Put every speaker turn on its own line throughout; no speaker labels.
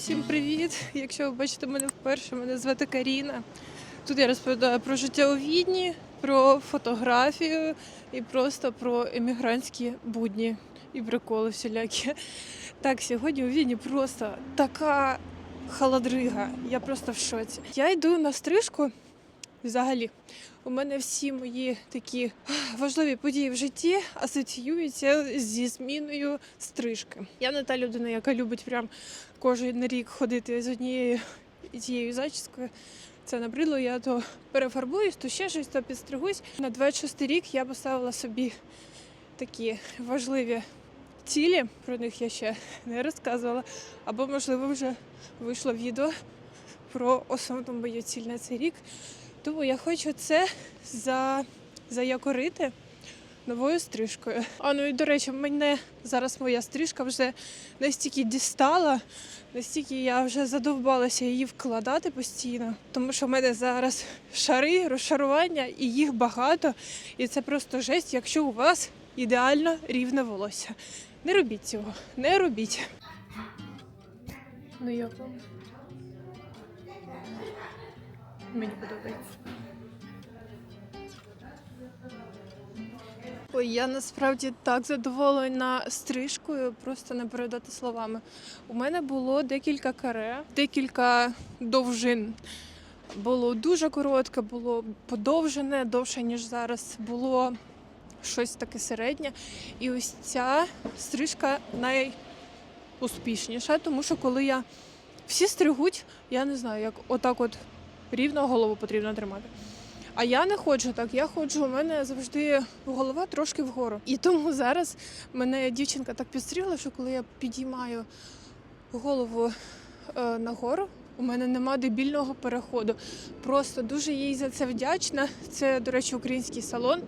всім привіт! Якщо ви бачите мене вперше, мене звати Каріна. Тут я розповідаю про життя у Відні, про фотографію і просто про емігрантські будні і приколи всілякі. Так, сьогодні у Відні просто така холодрига. Я просто в шоці. Я йду на стрижку. Взагалі, у мене всі мої такі важливі події в житті асоціюються зі зміною стрижки. Я не та людина, яка любить прям кожен рік ходити з однією і тією зачіскою. Це набридло, я то перефарбуюсь, то ще щось, то підстригусь. На 26 рік я поставила собі такі важливі цілі. Про них я ще не розказувала. Або, можливо, вже вийшло відео про основну мою ціль на цей рік. Тому я хочу це за... заякорити новою стрижкою. А ну і до речі, мене зараз моя стрижка вже настільки дістала, настільки я вже задовбалася її вкладати постійно, тому що в мене зараз шари, розшарування і їх багато. І це просто жесть, якщо у вас ідеально рівне волосся. Не робіть цього, не робіть. Ну як вам? Мені подобається. Ой, я насправді так задоволена стрижкою, просто не передати словами. У мене було декілька каре, декілька довжин. Було дуже коротке, було подовжене, довше, ніж зараз. Було щось таке середнє. І ось ця стрижка найуспішніша, тому що коли я всі стригуть, я не знаю, як отак от рівно голову потрібно тримати. А я не ходжу так. Я ходжу, у мене завжди голова трошки вгору. І тому зараз мене дівчинка так підстрігла, що коли я підіймаю голову е, нагору, у мене нема дебільного переходу. Просто дуже їй за це вдячна. Це, до речі, український салон.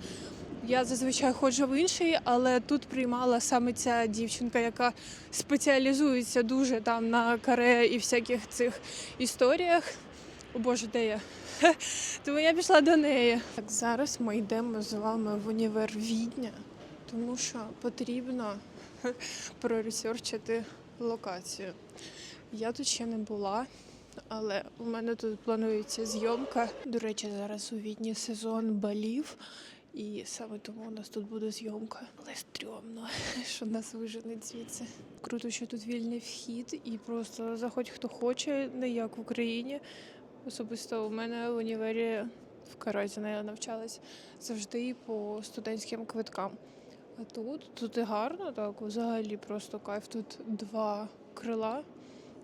Я зазвичай ходжу в інший, але тут приймала саме ця дівчинка, яка спеціалізується дуже там на каре і всяких цих історіях. О Боже, де я? Тому я пішла до неї. Так, зараз ми йдемо з вами в універ Відня, тому що потрібно проресерчити локацію. Я тут ще не була, але у мене тут планується зйомка. До речі, зараз у Відні сезон балів. І саме тому у нас тут буде зйомка. Але стрьомно, що нас виженуть звідси. Круто, що тут вільний вхід, і просто заходь хто хоче, не як в Україні. Особисто у мене в універі в Каразіна я навчалась завжди по студентським квиткам. А тут тут і гарно, так взагалі просто кайф. Тут два крила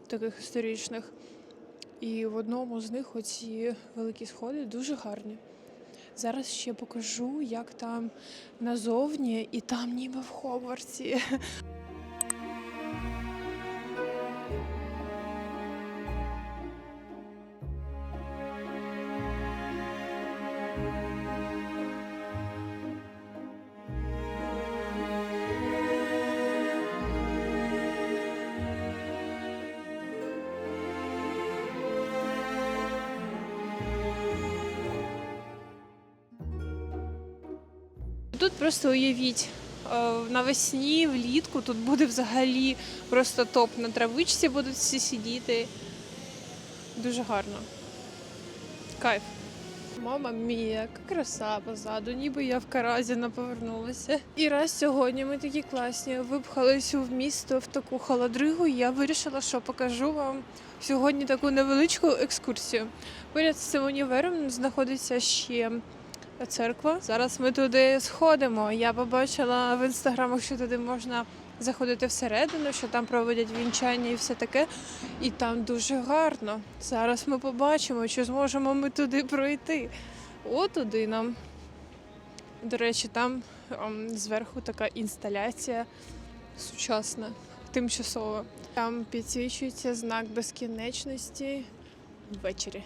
таких історичних. І в одному з них оці великі сходи дуже гарні. Зараз ще покажу, як там назовні, і там ніби в Хогвартсі. Просто уявіть, е, навесні, влітку тут буде взагалі просто топ. На травичці будуть всі сидіти. Дуже гарно. Кайф. Мама мія, яка краса позаду, ніби я в Каразіна повернулася. І раз сьогодні ми такі класні випхалися в місто в таку холодригу. і Я вирішила, що покажу вам сьогодні таку невеличку екскурсію. Поряд з цим універом знаходиться ще церква. Зараз ми туди сходимо. Я побачила в інстаграмах, що туди можна заходити всередину, що там проводять вінчання і все таке. І там дуже гарно. Зараз ми побачимо, чи зможемо ми туди пройти. От туди нам. До речі, там ем, зверху така інсталяція сучасна, тимчасова. Там підсвічується знак безкінечності ввечері.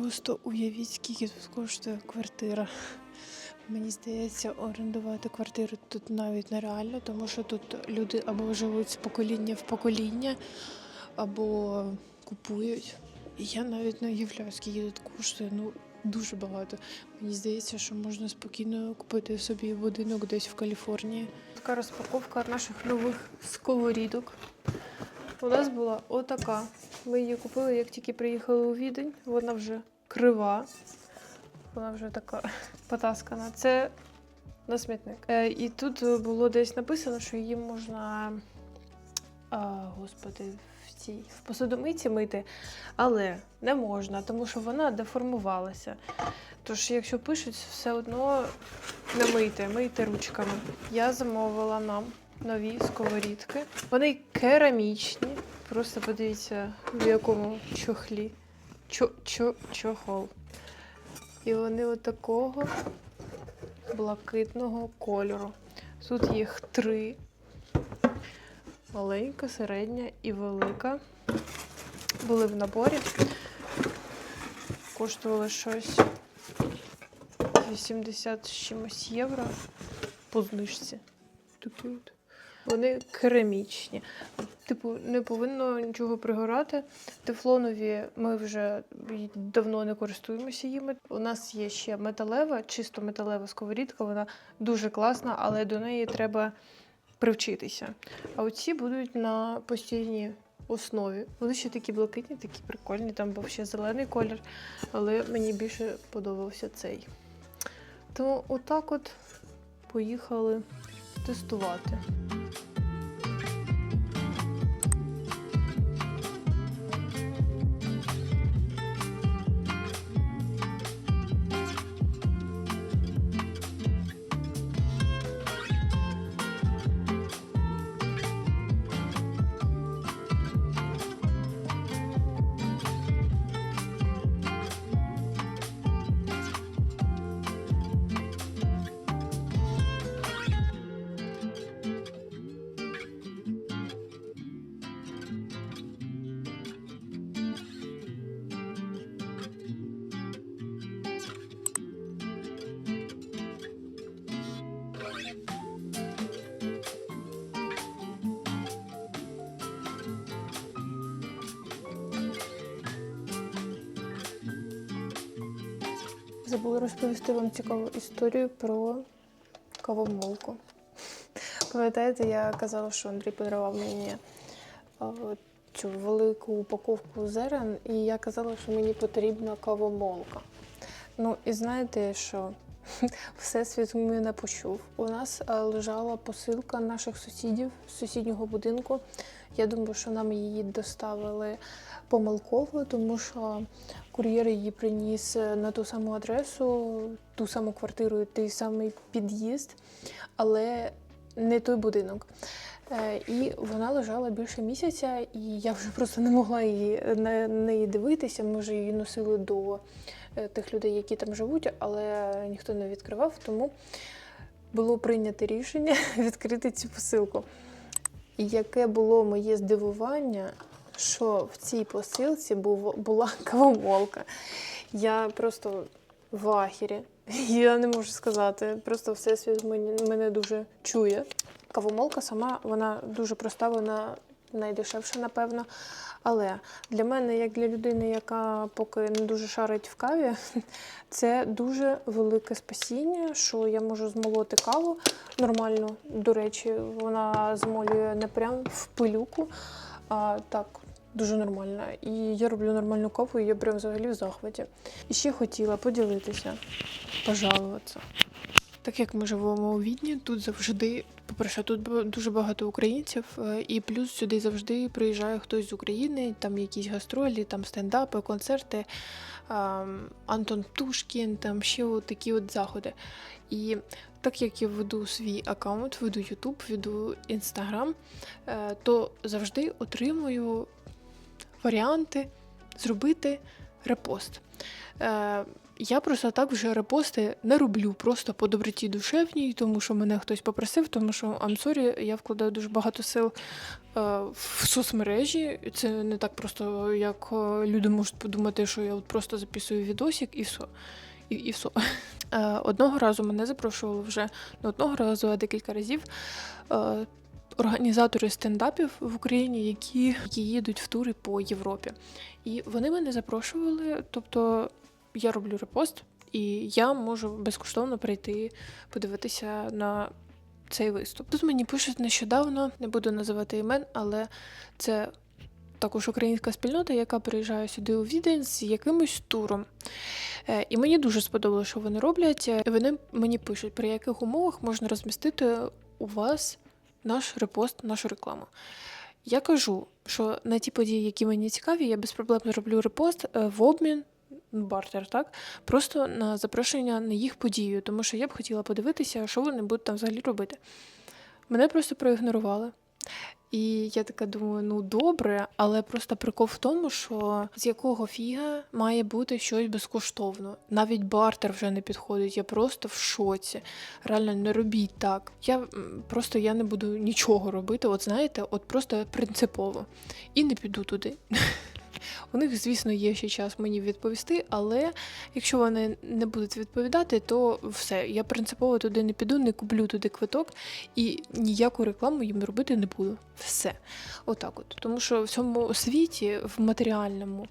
Просто уявіть, скільки тут коштує квартира. Мені здається, орендувати квартиру тут навіть нереально, тому що тут люди або живуть з покоління в покоління, або купують. І я навіть не уявляю, скільки тут коштує. Ну, дуже багато. Мені здається, що можна спокійно купити собі будинок десь в Каліфорнії. Така розпаковка наших нових сковорідок. У нас була отака. Ми її купили, як тільки приїхали у Відень. Вона вже крива. Вона вже така потаскана. Це на смітник. Е, і тут було десь написано, що її можна. А, господи, в цій в посудомийці мити, але не можна, тому що вона деформувалася. Тож, якщо пишуть, все одно не мийте, мийте ручками. Я замовила нам нові сковорідки. Вони керамічні. Просто подивіться, в якому чохлі. Чо, чо, чохол. І вони отакого блакитного кольору. Тут їх три. Маленька, середня і велика. Були в наборі. Коштували щось 80 з чимось євро по знижці. Такі от. Вони керамічні. Типу, не повинно нічого пригорати. Тефлонові ми вже давно не користуємося їми. У нас є ще металева, чисто металева сковорідка. Вона дуже класна, але до неї треба привчитися. А оці будуть на постійній основі. Вони ще такі блакитні, такі прикольні. Там був ще зелений колір, але мені більше подобався цей. Тому отак от поїхали тестувати. Забула розповісти вам цікаву історію про кавомолку. Пам'ятаєте, я казала, що Андрій подарував мені цю велику упаковку зерен, і я казала, що мені потрібна кавомолка. Ну, і знаєте, що Всесвіт мене почув. У нас е, лежала посилка наших сусідів з сусіднього будинку. Я думаю, що нам її доставили помилково, тому що кур'єр її приніс е, на ту саму адресу, ту саму квартиру, той самий під'їзд, але не той будинок. Е, І вона лежала більше місяця, і я вже просто не могла її на неї дивитися. Ми вже її носили до е, тих людей, які там живуть, але ніхто не відкривав, тому було прийнято рішення відкрити цю посилку. Яке було моє здивування, що в цій посилці був, була кавомолка. Я просто в ахірі. Я не можу сказати. Просто всесвіт мене дуже чує. Кавомолка сама вона дуже проста, вона найдешевша, напевно. Але для мене, як для людини, яка поки не дуже шарить в каві, це дуже велике спасіння, що я можу змолоти каву нормально. До речі, вона змолює не прям в пилюку, а так. Дуже нормально. І я роблю нормальну каву, і я прям взагалі в захваті. І ще хотіла поділитися, пожалуватися. Так як ми живемо у Відні, тут завжди, по-перше, тут дуже багато українців, е, і плюс сюди завжди приїжджає хтось з України, там якісь гастролі, там стендапи, концерти, Антон Птушкін, там ще от такі от заходи. І так як я веду свій аккаунт, веду YouTube, веду Instagram, е, то завжди отримую варіанти зробити репост. Е, Я просто так вже репости не роблю, просто по доброті душевній, тому що мене хтось попросив, тому що sorry, я вкладаю дуже багато сил е, в соцмережі. Це не так просто, як е, люди можуть подумати, що я от просто записую відосик і все. І, і все. Е, одного разу мене запрошували вже не одного разу, а декілька разів. Організатори стендапів в Україні, які, які їдуть в тури по Європі. І вони мене запрошували, тобто я роблю репост, і я можу безкоштовно прийти подивитися на цей виступ. Тут мені пишуть нещодавно, не буду називати імен, але це також українська спільнота, яка приїжджає сюди у Відень з якимось туром. Е, І мені дуже сподобалося, що вони роблять. Е, Вони мені пишуть, при яких умовах можна розмістити у вас наш репост, нашу рекламу. Я кажу, що на ті події, які мені цікаві, я без проблем зроблю репост е, в обмін. ну, Бартер, так? Просто на запрошення на їх подію, тому що я б хотіла подивитися, що вони будуть там взагалі робити. Мене просто проігнорували. І я така думаю, ну добре, але просто прикол в тому, що з якого фіга має бути щось безкоштовно. Навіть бартер вже не підходить. Я просто в шоці. Реально не робіть так. Я просто я не буду нічого робити. От знаєте, от просто принципово. І не піду туди. У них, звісно, є ще час мені відповісти, але якщо вони не будуть відповідати, то все. Я принципово туди не піду, не куплю туди квиток і ніяку рекламу їм робити не буду. Все. Отак от. Тому що в цьому світі, в матеріальному,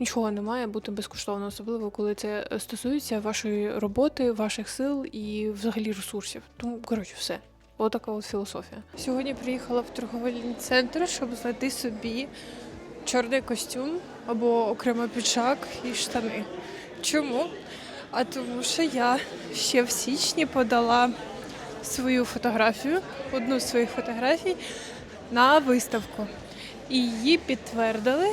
нічого не має бути безкоштовно, особливо коли це стосується вашої роботи, ваших сил і взагалі ресурсів. Тому, коротше, все. Отака от філософія. Сьогодні приїхала в торговельний центр, щоб знайти собі чорний костюм або окремо піджак і штани. Чому? А тому що я ще в січні подала свою фотографію, одну з своїх фотографій на виставку. І її підтвердили,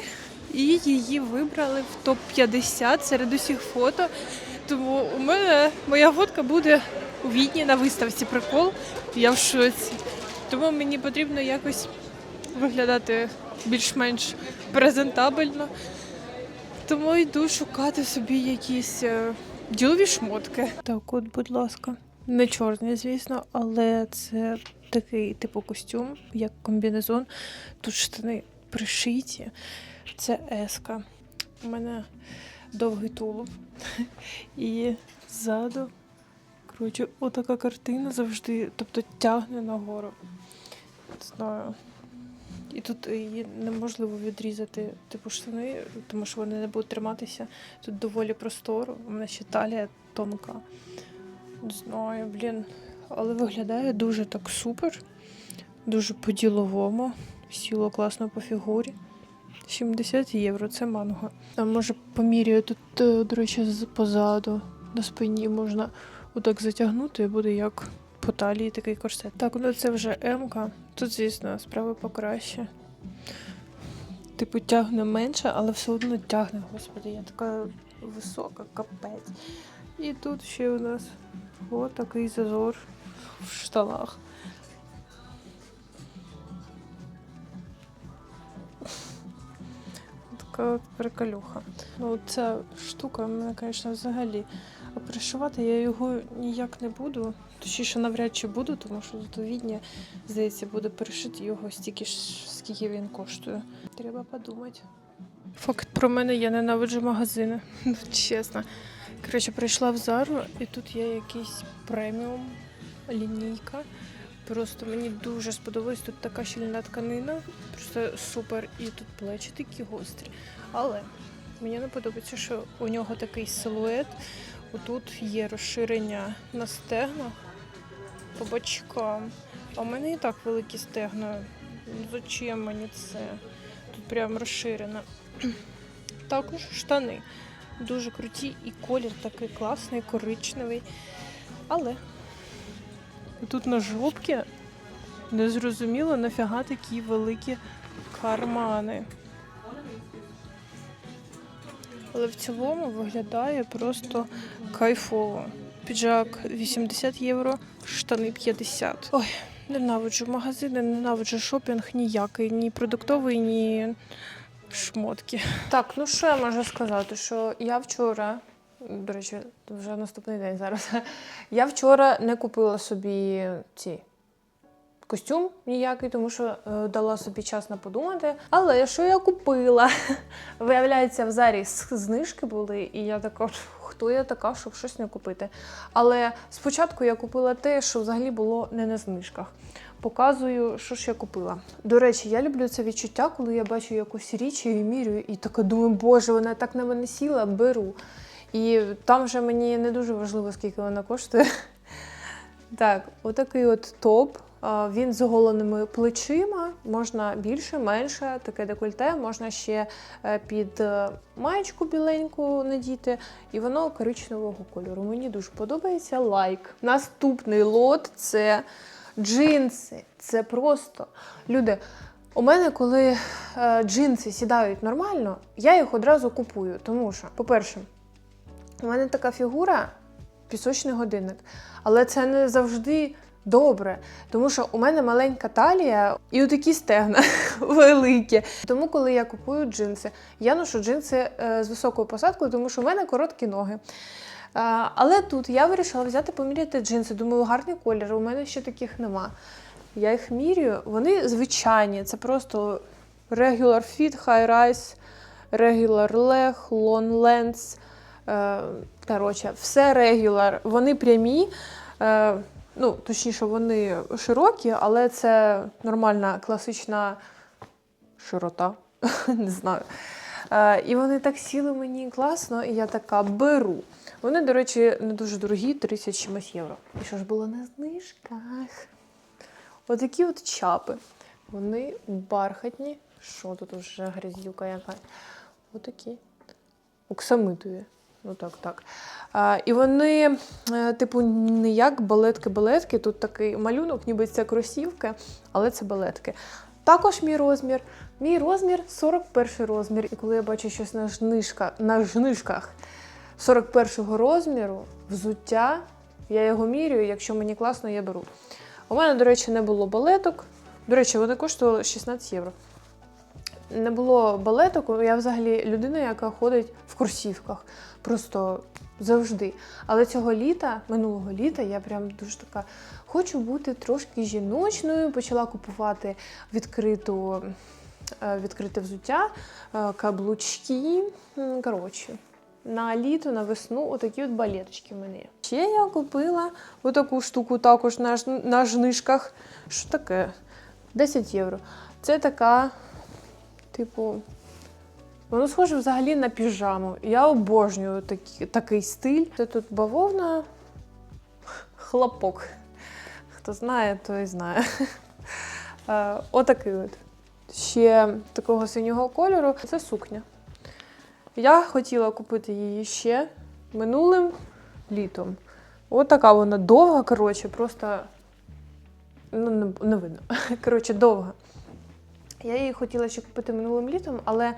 і її вибрали в топ-50 серед усіх фото. Тому у мене моя фотка буде у Відні на виставці. Прикол. Я в шоці. Тому мені потрібно якось виглядати більш-менш презентабельно. Тому йду шукати собі якісь е, ділові шмотки. Так, от, будь ласка. Не чорний, звісно, але це такий типу костюм, як комбінезон. Тут штани пришиті. Це еска. У мене довгий тулуб. І ззаду, коротше, отака картина завжди, тобто тягне нагору. Не знаю. І тут її неможливо відрізати, типу штани, тому що вони не будуть триматися. Тут доволі просторо, у мене ще талія тонка. Не знаю, блін. Але виглядає дуже так супер, дуже по-діловому. Сіло класно по фігурі. 70 євро, це манго. А може поміряю тут, е, до речі, позаду на спині можна отак затягнути і буде як по талії такий корсет. Так, ну це вже М-ка. Тут, звісно, справи покраще. Типу, тягне менше, але все одно тягне, господи, я така висока, капець. І тут ще у нас отакий зазор в штанах. Така от приколюха. Ну, ця штука мене, звісно, взагалі. А пришивати я його ніяк не буду. Точніше, навряд чи буду, тому що у Відні, здається, буде перешити його стільки ж, скільки він коштує. Треба подумати. Факт про мене, я ненавиджу магазини. Ну, чесно. Коротше, прийшла в Зару, і тут є якийсь преміум лінійка. Просто мені дуже сподобалось. Тут така щільна тканина, просто супер. І тут плечі такі гострі. Але мені не подобається, що у нього такий силует. Отут є розширення на стегнах по бочкам. А у мене і так великі стегна. Зачем мені це? Тут прям розширено. Також штани. Дуже круті і колір такий класний, коричневий. Але тут на жопці незрозуміло нафіга такі великі кармани. Але в цілому виглядає просто кайфово. Піджак 80 євро, штани 50. Ой, ненавиджу магазини, ненавиджу шопінг ніякий, ні продуктовий, ні шмотки. Так, ну що я можу сказати? Що я вчора До речі, вже наступний день зараз. Я вчора не купила собі ці костюм ніякий, тому що е, дала собі час на подумати. Але що я купила? Виявляється, в зарі знижки були, і я така, хто я така, щоб щось не купити. Але спочатку я купила те, що взагалі було не на знижках. Показую, що ж я купила. До речі, я люблю це відчуття, коли я бачу якусь річ і її мірюю, і така думаю, боже, вона так на мене сіла, беру. І там вже мені не дуже важливо, скільки вона коштує. Так, отакий от топ. Він з оголеними плечима, можна більше, менше, таке декольте, можна ще е, під е, маєчку біленьку надіти, і воно коричневого кольору. Мені дуже подобається лайк. Наступний лот це джинси. Це просто люди. У мене, коли е, джинси сідають нормально, я їх одразу купую. Тому що, по-перше, у мене така фігура пісочний годинник. Але це не завжди добре, тому що у мене маленька талія і такі стегна великі. Тому, коли я купую джинси, я ношу джинси е, з високою посадкою, тому що у мене короткі ноги. А, але тут я вирішила взяти поміряти джинси. Думаю, гарний колір, у мене ще таких нема. Я їх мірюю, вони звичайні, це просто regular fit, high rise, regular leg, long length. Е, Коротше, все регуляр. Вони прямі, е, ну, точніше, вони широкі, але це нормальна класична широта. Не знаю. Е, і вони так сіли мені класно, і я така беру. Вони, до речі, не дуже дорогі, 30 чимось євро. І що ж було на знижках? Отакі от чапи. Вони бархатні. Що тут вже грязюка яка? Отакі. Оксамитові. Ну так, так. А, і вони, е, типу, не як балетки-балетки. Тут такий малюнок, ніби це кросівки, але це балетки. Також мій розмір. Мій розмір 41 розмір. І коли я бачу щось на знижках, на знижках 41 розміру, взуття, я його мірюю, якщо мені класно, я беру. У мене, до речі, не було балеток. До речі, вони коштували 16 євро. Не було балеток, я взагалі людина, яка ходить курсівках. Просто завжди. Але цього літа, минулого літа, я прям дуже така хочу бути трошки жіночною. Почала купувати відкриту, е, відкрите взуття, е, каблучки. Коротше, на літо, на весну, отакі от балеточки в мене. Ще я купила отаку штуку також на, на жнижках. Що таке? 10 євро. Це така, типу, Воно схоже взагалі на піжаму. Я обожнюю такі, такий стиль. Це тут бавовна, хлопок. Хто знає, той знає. Е, Отакий от. Ще такого синього кольору. Це сукня. Я хотіла купити її ще минулим літом. От така вона довга, коротше, просто ну, не видно. Коротше, довга. Я її хотіла ще купити минулим літом, але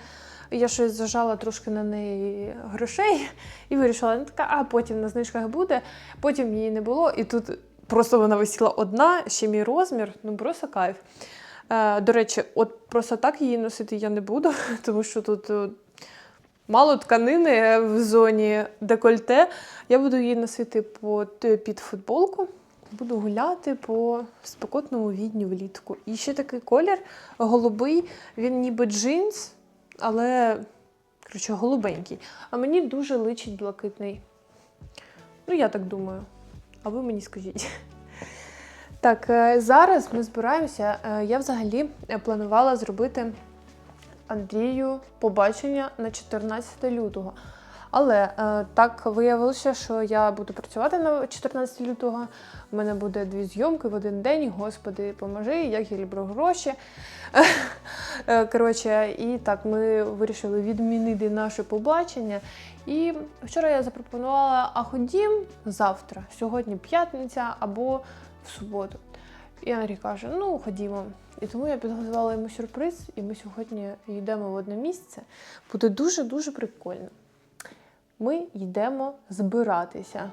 я щось зажала трошки на неї грошей і вирішила, ну така, а потім на знижках буде. Потім її не було, і тут просто вона висіла одна, ще мій розмір, ну просто кайф. Е, до речі, от просто так її носити я не буду, тому що тут е, мало тканини в зоні декольте. Я буду її носити під, під футболку. Буду гуляти по спекотному відню влітку. І ще такий колір голубий, він ніби джинс, але коротше, голубенький. А мені дуже личить блакитний. Ну, я так думаю. А ви мені скажіть. Так, е, зараз ми збираємося. Е, Я взагалі е, планувала зробити Андрію побачення на 14 лютого. Але е, так виявилося, що я буду працювати на 14 лютого. У мене буде дві зйомки в один день. Господи, поможи, як я люблю гроші. Е, Коротше, і так ми вирішили відмінити наше побачення. І вчора я запропонувала: а ходім завтра, сьогодні п'ятниця або в суботу. І Андрій каже: ну ходімо. І тому я підготувала йому сюрприз, і ми сьогодні йдемо в одне місце. Буде дуже-дуже прикольно. Ми йдемо збиратися.